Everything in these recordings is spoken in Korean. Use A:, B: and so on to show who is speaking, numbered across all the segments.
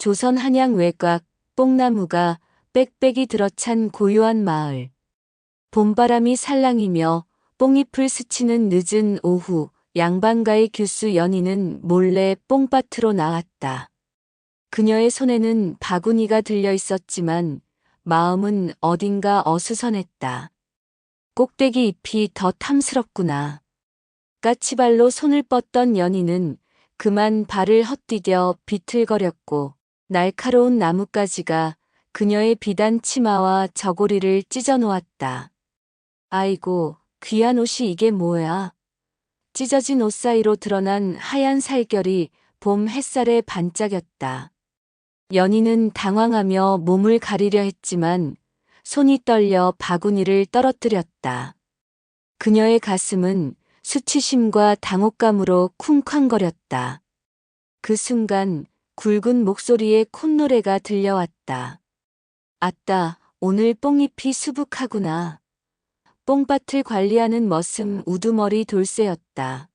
A: 조선 한양 외곽 뽕나무가 빽빽이 들어찬 고요한 마을. 봄바람이 살랑이며 뽕잎을 스치는 늦은 오후 양반가의 규수 연희는 몰래 뽕밭으로 나왔다. 그녀의 손에는 바구니가 들려 있었지만 마음은 어딘가 어수선했다. 꼭대기 잎이 더 탐스럽구나. 까치발로 손을 뻗던 연희는 그만 발을 헛디뎌 비틀거렸고 날카로운 나뭇가지가 그녀의 비단 치마와 저고리를 찢어 놓았다. 아이고, 귀한 옷이 이게 뭐야? 찢어진 옷 사이로 드러난 하얀 살결이 봄 햇살에 반짝였다. 연희는 당황하며 몸을 가리려 했지만 손이 떨려 바구니를 떨어뜨렸다. 그녀의 가슴은 수치심과 당혹감으로 쿵쾅거렸다. 그 순간 굵은 목소리에 콧노래가 들려왔다. 아따, 오늘 뽕잎이 수북하구나. 뽕밭을 관리하는 머슴 우두머리 돌쇠였다.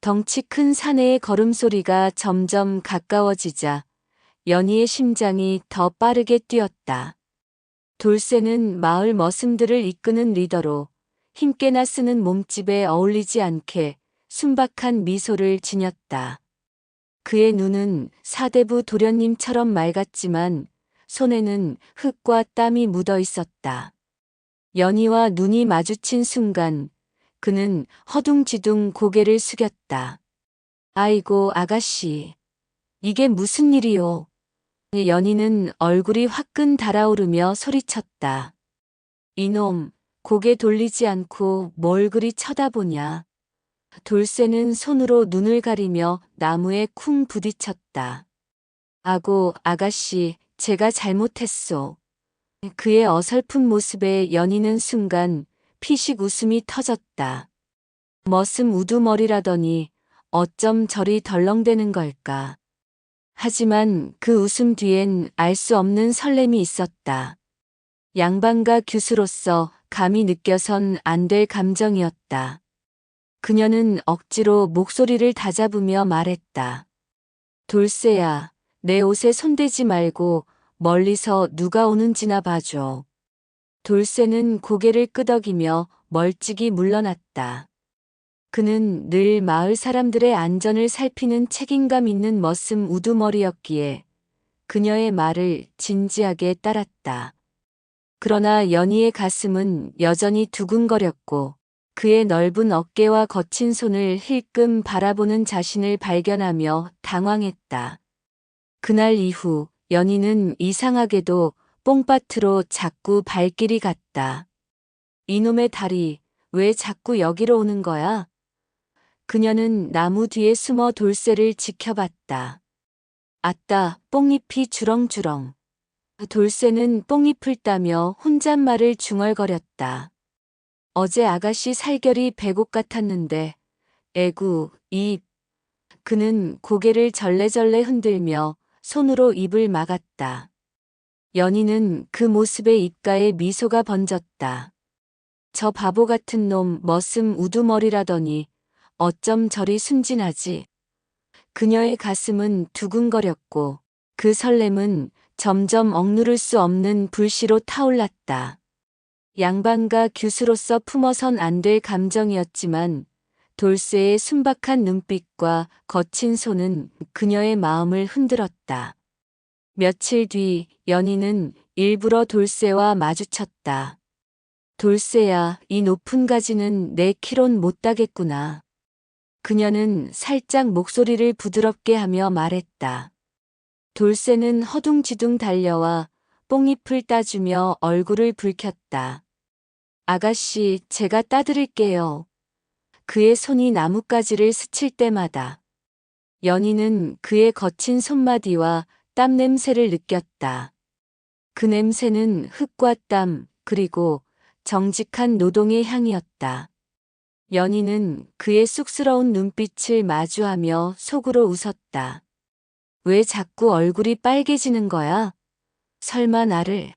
A: 덩치 큰 사내의 걸음소리가 점점 가까워지자 연희의 심장이 더 빠르게 뛰었다. 돌쇠는 마을 머슴들을 이끄는 리더로 힘께나 쓰는 몸집에 어울리지 않게 순박한 미소를 지녔다. 그의 눈은 사대부 도련님처럼 맑았지만 손에는 흙과 땀이 묻어 있었다. 연희와 눈이 마주친 순간 그는 허둥지둥 고개를 숙였다. 아이고 아가씨, 이게 무슨 일이요? 연희는 얼굴이 화끈 달아오르며 소리쳤다. 이놈, 고개 돌리지 않고 뭘 그리 쳐다보냐. 돌쇠는 손으로 눈을 가리며 나무에 쿵 부딪혔다. 아고, 아가씨, 제가 잘못했소. 그의 어설픈 모습에 연희는 순간 피식 웃음이 터졌다. 머슴 우두머리라더니 어쩜 저리 덜렁대는 걸까. 하지만 그 웃음 뒤엔 알 수 없는 설렘이 있었다. 양반가 규수로서 감히 느껴선 안 될 감정이었다. 그녀는 억지로 목소리를 다잡으며 말했다. 돌쇠야, 내 옷에 손대지 말고 멀리서 누가 오는지나 봐줘. 돌쇠는 고개를 끄덕이며 멀찍이 물러났다. 그는 늘 마을 사람들의 안전을 살피는 책임감 있는 머슴 우두머리였기에 그녀의 말을 진지하게 따랐다. 그러나 연희의 가슴은 여전히 두근거렸고 그의 넓은 어깨와 거친 손을 힐끔 바라보는 자신을 발견하며 당황했다. 그날 이후 연희는 이상하게도 뽕밭으로 자꾸 발길이 갔다. 이놈의 다리, 왜 자꾸 여기로 오는 거야? 그녀는 나무 뒤에 숨어 돌쇠를 지켜봤다. 아따, 뽕잎이 주렁주렁. 돌쇠는 뽕잎을 따며 혼잣말을 중얼거렸다. 어제 아가씨 살결이 배곡 같았는데, 에구, 입. 그는 고개를 절레절레 흔들며 손으로 입을 막았다. 연희는 그 모습에 입가에 미소가 번졌다. 저 바보 같은 놈 머슴 우두머리라더니 어쩜 저리 순진하지. 그녀의 가슴은 두근거렸고 그 설렘은 점점 억누를 수 없는 불씨로 타올랐다. 양반가 규수로서 품어선 안 될 감정이었지만 돌쇠의 순박한 눈빛과 거친 손은 그녀의 마음을 흔들었다. 며칠 뒤 연희는 일부러 돌쇠와 마주쳤다. 돌쇠야, 이 높은 가지는 내 키론 못 따겠구나. 그녀는 살짝 목소리를 부드럽게 하며 말했다. 돌쇠는 허둥지둥 달려와 뽕잎을 따주며 얼굴을 붉혔다. 아가씨, 제가 따드릴게요. 그의 손이 나뭇가지를 스칠 때마다 연희는 그의 거친 손마디와 땀 냄새를 느꼈다. 그 냄새는 흙과 땀, 그리고 정직한 노동의 향이었다. 연희는 그의 쑥스러운 눈빛을 마주하며 속으로 웃었다. 왜 자꾸 얼굴이 빨개지는 거야? 설마 나를.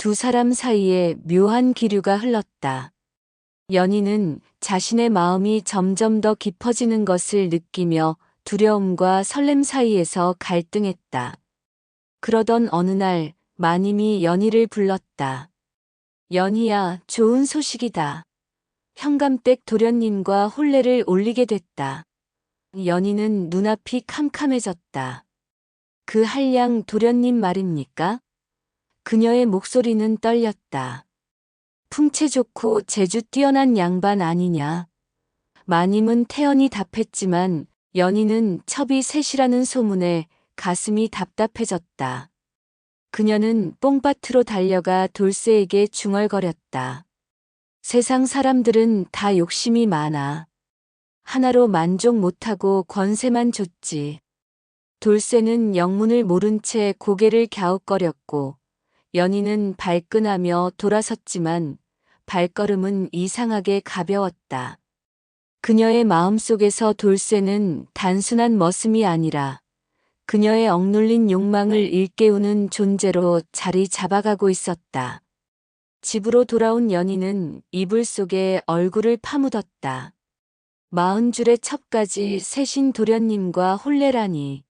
A: 두 사람 사이에 묘한 기류가 흘렀다. 연희는 자신의 마음이 점점 더 깊어지는 것을 느끼며 두려움과 설렘 사이에서 갈등했다. 그러던 어느 날 마님이 연희를 불렀다. 연희야, 좋은 소식이다. 현감댁 도련님과 혼례를 올리게 됐다. 연희는 눈앞이 캄캄해졌다. 그 한량 도련님 말입니까? 그녀의 목소리는 떨렸다. 풍채 좋고 재주 뛰어난 양반 아니냐. 마님은 태연히 답했지만 연희는 첩이 셋이라는 소문에 가슴이 답답해졌다. 그녀는 뽕밭으로 달려가 돌쇠에게 중얼거렸다. 세상 사람들은 다 욕심이 많아. 하나로 만족 못하고 권세만 줬지. 돌쇠는 영문을 모른 채 고개를 갸웃거렸고 연희는 발끈하며 돌아섰지만 발걸음은 이상하게 가벼웠다. 그녀의 마음속에서 돌쇠는 단순한 머슴이 아니라 그녀의 억눌린 욕망을 일깨우는 존재로 자리 잡아가고 있었다. 집으로 돌아온 연희는 이불 속에 얼굴을 파묻었다. 마흔 줄의 첩까지 세신 도련님과 혼례라니.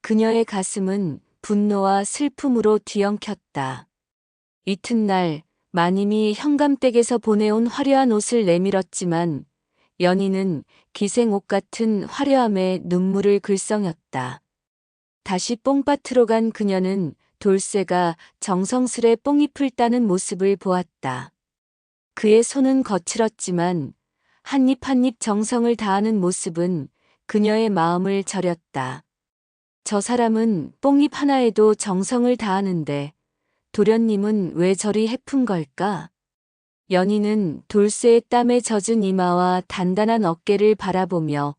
A: 그녀의 가슴은 분노와 슬픔으로 뒤엉켰다. 이튿날 마님이 현감댁에서 보내온 화려한 옷을 내밀었지만 연희는 기생옷 같은 화려함에 눈물을 글썽였다. 다시 뽕밭으로 간 그녀는 돌쇠가 정성스레 뽕잎을 따는 모습을 보았다. 그의 손은 거칠었지만 한입 한입 정성을 다하는 모습은 그녀의 마음을 저렸다. 저 사람은 뽕잎 하나에도 정성을 다하는데 도련님은 왜 저리 해픈 걸까? 연희는 돌쇠의 땀에 젖은 이마와 단단한 어깨를 바라보며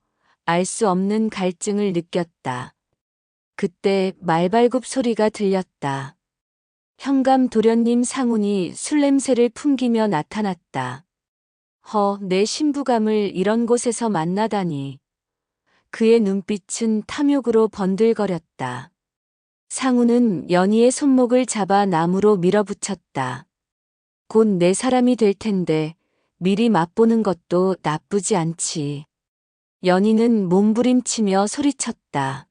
A: 알 수 없는 갈증을 느꼈다. 그때 말발굽 소리가 들렸다. 현감 도련님 상훈이 술 냄새를 풍기며 나타났다. 허, 내 신부감을 이런 곳에서 만나다니. 그의 눈빛은 탐욕으로 번들거렸다. 상우는 연희의 손목을 잡아 나무로 밀어붙였다. 곧 내 사람이 될 텐데 미리 맛보는 것도 나쁘지 않지. 연희는 몸부림치며 소리쳤다.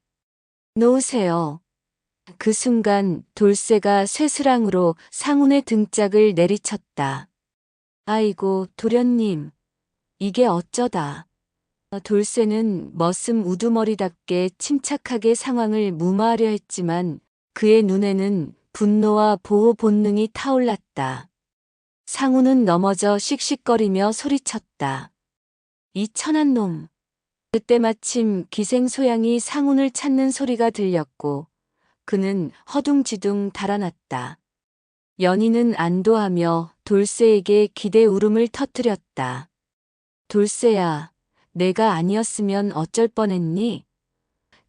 A: 놓으세요. 그 순간 돌쇠가 쇠스랑으로 상훈의 등짝을 내리쳤다. 아이고, 도련님. 이게 어쩌다. 돌쇠는 머슴 우두머리답게 침착하게 상황을 무마하려 했지만 그의 눈에는 분노와 보호 본능이 타올랐다. 상우는 넘어져 씩씩거리며 소리쳤다. 이 천한 놈. 그때 마침 기생소양이 상훈을 찾는 소리가 들렸고 그는 허둥지둥 달아났다. 연희는 안도하며 돌쇠에게 기대 울음을 터뜨렸다. 돌쇠야, 내가 아니었으면 어쩔 뻔했니?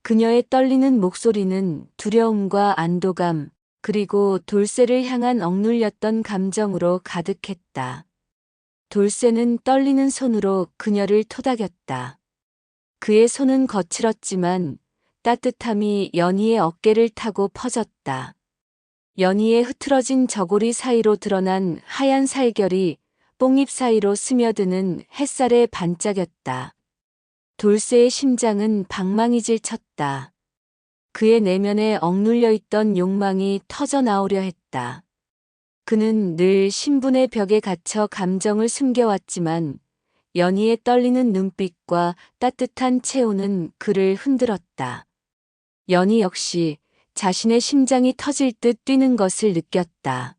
A: 그녀의 떨리는 목소리는 두려움과 안도감, 그리고 돌쇠를 향한 억눌렸던 감정으로 가득했다. 돌쇠는 떨리는 손으로 그녀를 토닥였다. 그의 손은 거칠었지만 따뜻함이 연희의 어깨를 타고 퍼졌다. 연희의 흐트러진 저고리 사이로 드러난 하얀 살결이 뽕잎 사이로 스며드는 햇살에 반짝였다. 돌쇠의 심장은 방망이 질 쳤다. 그의 내면에 억눌려 있던 욕망이 터져 나오려 했다. 그는 늘 신분의 벽에 갇혀 감정을 숨겨왔지만 연희의 떨리는 눈빛과 따뜻한 체온은 그를 흔들었다. 연희 역시 자신의 심장이 터질 듯 뛰는 것을 느꼈다.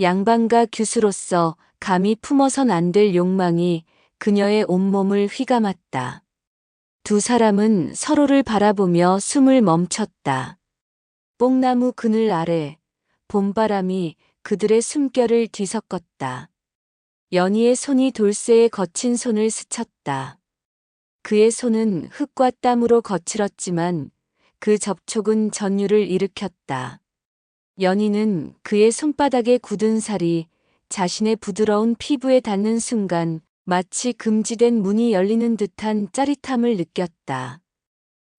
A: 양반과 규수로서 감히 품어선 안 될 욕망이 그녀의 온몸을 휘감았다. 두 사람은 서로를 바라보며 숨을 멈췄다. 뽕나무 그늘 아래 봄바람이 그들의 숨결을 뒤섞었다. 연희의 손이 돌쇠의 거친 손을 스쳤다. 그의 손은 흙과 땀으로 거칠었지만 그 접촉은 전율을 일으켰다. 연희는 그의 손바닥에 굳은 살이 자신의 부드러운 피부에 닿는 순간 마치 금지된 문이 열리는 듯한 짜릿함을 느꼈다.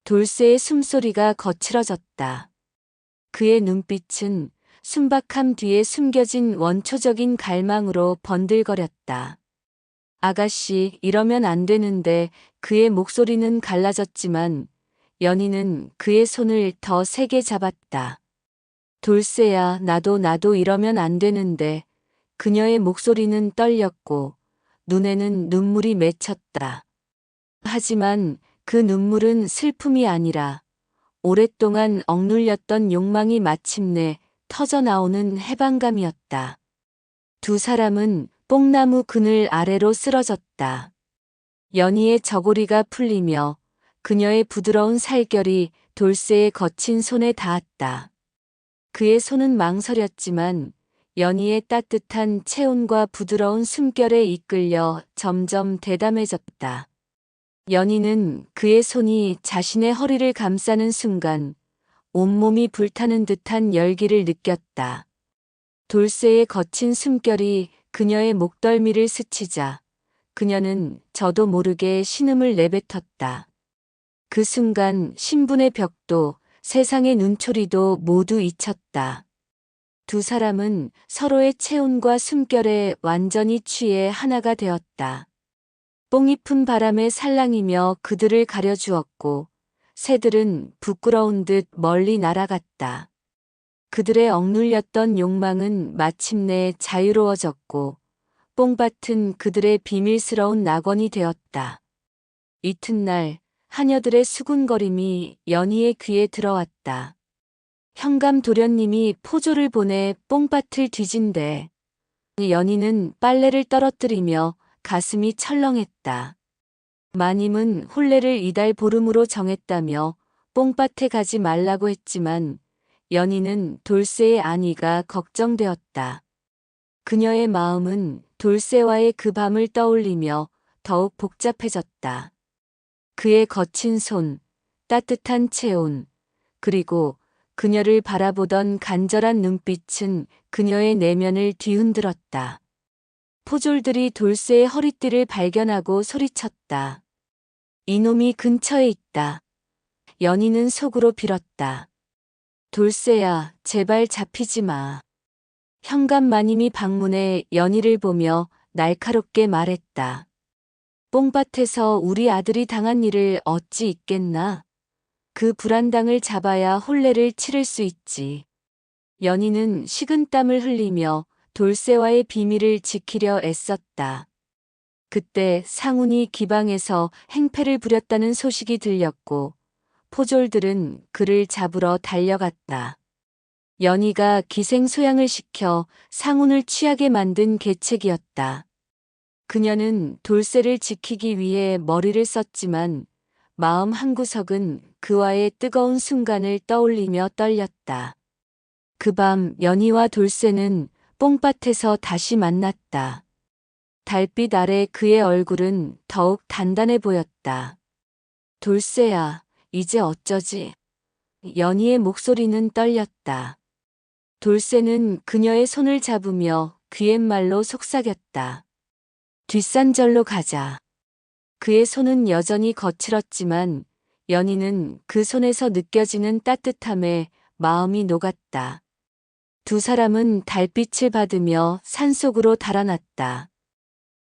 A: 돌쇠의 숨소리가 거칠어졌다. 그의 눈빛은 순박함 뒤에 숨겨진 원초적인 갈망으로 번들거렸다. 아가씨, 이러면 안 되는데 그의 목소리는 갈라졌지만 연희는 그의 손을 더 세게 잡았다. 돌쇠야, 나도 나도 이러면 안 되는데. 그녀의 목소리는 떨렸고, 눈에는 눈물이 맺혔다. 하지만 그 눈물은 슬픔이 아니라 오랫동안 억눌렸던 욕망이 마침내 터져 나오는 해방감이었다. 두 사람은 뽕나무 그늘 아래로 쓰러졌다. 연희의 저고리가 풀리며 그녀의 부드러운 살결이 돌쇠의 거친 손에 닿았다. 그의 손은 망설였지만 연희의 따뜻한 체온과 부드러운 숨결에 이끌려 점점 대담해졌다. 연희는 그의 손이 자신의 허리를 감싸는 순간 온몸이 불타는 듯한 열기를 느꼈다. 돌쇠의 거친 숨결이 그녀의 목덜미를 스치자 그녀는 저도 모르게 신음을 내뱉었다. 그 순간 신분의 벽도 세상의 눈초리도 모두 잊혔다. 두 사람은 서로의 체온과 숨결에 완전히 취해 하나가 되었다. 뽕잎은 바람에 살랑이며 그들을 가려주었고 새들은 부끄러운 듯 멀리 날아갔다. 그들의 억눌렸던 욕망은 마침내 자유로워졌고 뽕밭은 그들의 비밀스러운 낙원이 되었다. 이튿날 하녀들의 수군거림이 연희의 귀에 들어왔다. 현감 도련님이 포조를 보내 뽕밭을 뒤진대. 연희는 빨래를 떨어뜨리며 가슴이 철렁했다. 마님은 혼례를 이달 보름으로 정했다며 뽕밭에 가지 말라고 했지만 연희는 돌쇠의 안위가 걱정되었다. 그녀의 마음은 돌쇠와의 그 밤을 떠올리며 더욱 복잡해졌다. 그의 거친 손, 따뜻한 체온, 그리고 그녀를 바라보던 간절한 눈빛은 그녀의 내면을 뒤흔들었다. 포졸들이 돌쇠의 허리띠를 발견하고 소리쳤다. 이놈이 근처에 있다. 연희는 속으로 빌었다. 돌쇠야, 제발 잡히지 마. 현감 마님이 방문해 연희를 보며 날카롭게 말했다. 뽕밭에서 우리 아들이 당한 일을 어찌 있겠나? 그 불안당을 잡아야 혼례를 치를 수 있지. 연희는 식은땀을 흘리며 돌쇠와의 비밀을 지키려 애썼다. 그때 상훈이 기방에서 행패를 부렸다는 소식이 들렸고 포졸들은 그를 잡으러 달려갔다. 연희가 기생소양을 시켜 상훈을 취하게 만든 계책이었다. 그녀는 돌쇠를 지키기 위해 머리를 썼지만 마음 한구석은 그와의 뜨거운 순간을 떠올리며 떨렸다. 그 밤 연희와 돌쇠는 뽕밭에서 다시 만났다. 달빛 아래 그의 얼굴은 더욱 단단해 보였다. 돌쇠야, 이제 어쩌지? 연희의 목소리는 떨렸다. 돌쇠는 그녀의 손을 잡으며 귀갯말로 속삭였다. 뒷산절로 가자. 그의 손은 여전히 거칠었지만 연희는 그 손에서 느껴지는 따뜻함에 마음이 녹았다. 두 사람은 달빛을 받으며 산속으로 달아났다.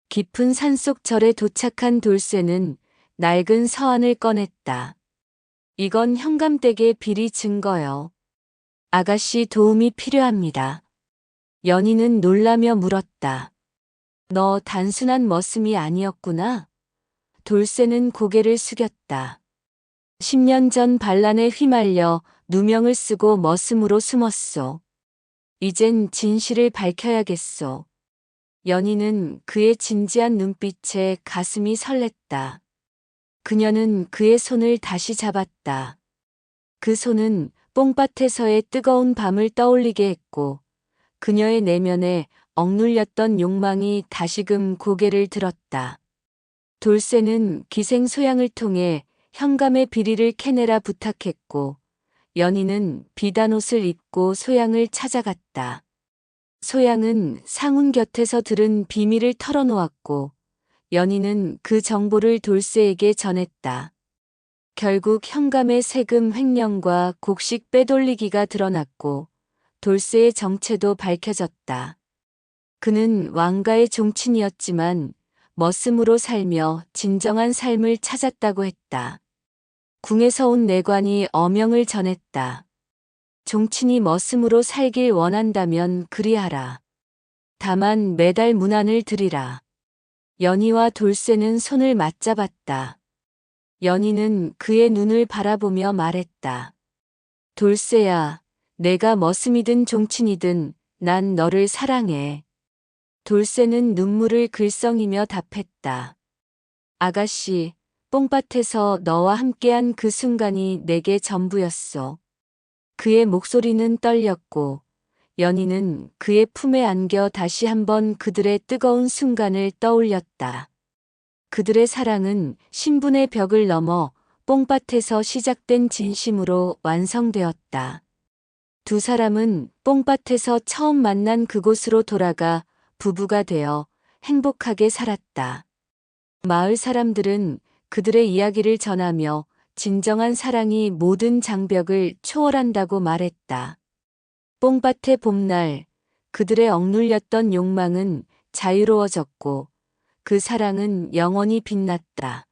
A: 깊은 산속 절에 도착한 돌쇠는 낡은 서한을 꺼냈다. 이건 현감댁의 비리 증거요. 아가씨 도움이 필요합니다. 연희는 놀라며 물었다. 너 단순한 머슴이 아니었구나. 돌쇠는 고개를 숙였다. 10년 전 반란에 휘말려 누명을 쓰고 머슴으로 숨었소. 이젠 진실을 밝혀야겠소. 연희는 그의 진지한 눈빛에 가슴이 설렜다. 그녀는 그의 손을 다시 잡았다. 그 손은 뽕밭에서의 뜨거운 밤을 떠올리게 했고, 그녀의 내면에 억눌렸던 욕망이 다시금 고개를 들었다. 돌쇠는 기생 소양을 통해 현감의 비리를 캐내라 부탁했고, 연희는 비단옷을 입고 소양을 찾아갔다. 소양은 상훈 곁에서 들은 비밀을 털어놓았고, 연희는 그 정보를 돌쇠에게 전했다. 결국 현감의 세금 횡령과 곡식 빼돌리기가 드러났고, 돌쇠의 정체도 밝혀졌다. 그는 왕가의 종친이었지만 머슴으로 살며 진정한 삶을 찾았다고 했다. 궁에서 온 내관이 어명을 전했다. 종친이 머슴으로 살길 원한다면 그리하라. 다만 매달 문안을 드리라. 연희와 돌쇠는 손을 맞잡았다. 연희는 그의 눈을 바라보며 말했다. 돌쇠야, 내가 머슴이든 종친이든 난 너를 사랑해. 돌쇠는 눈물을 글썽이며 답했다. 아가씨, 뽕밭에서 너와 함께한 그 순간이 내게 전부였소. 그의 목소리는 떨렸고, 연희는 그의 품에 안겨 다시 한번 그들의 뜨거운 순간을 떠올렸다. 그들의 사랑은 신분의 벽을 넘어 뽕밭에서 시작된 진심으로 완성되었다. 두 사람은 뽕밭에서 처음 만난 그곳으로 돌아가 부부가 되어 행복하게 살았다. 마을 사람들은 그들의 이야기를 전하며 진정한 사랑이 모든 장벽을 초월한다고 말했다. 뽕밭의 봄날, 그들의 억눌렸던 욕망은 자유로워졌고 그 사랑은 영원히 빛났다.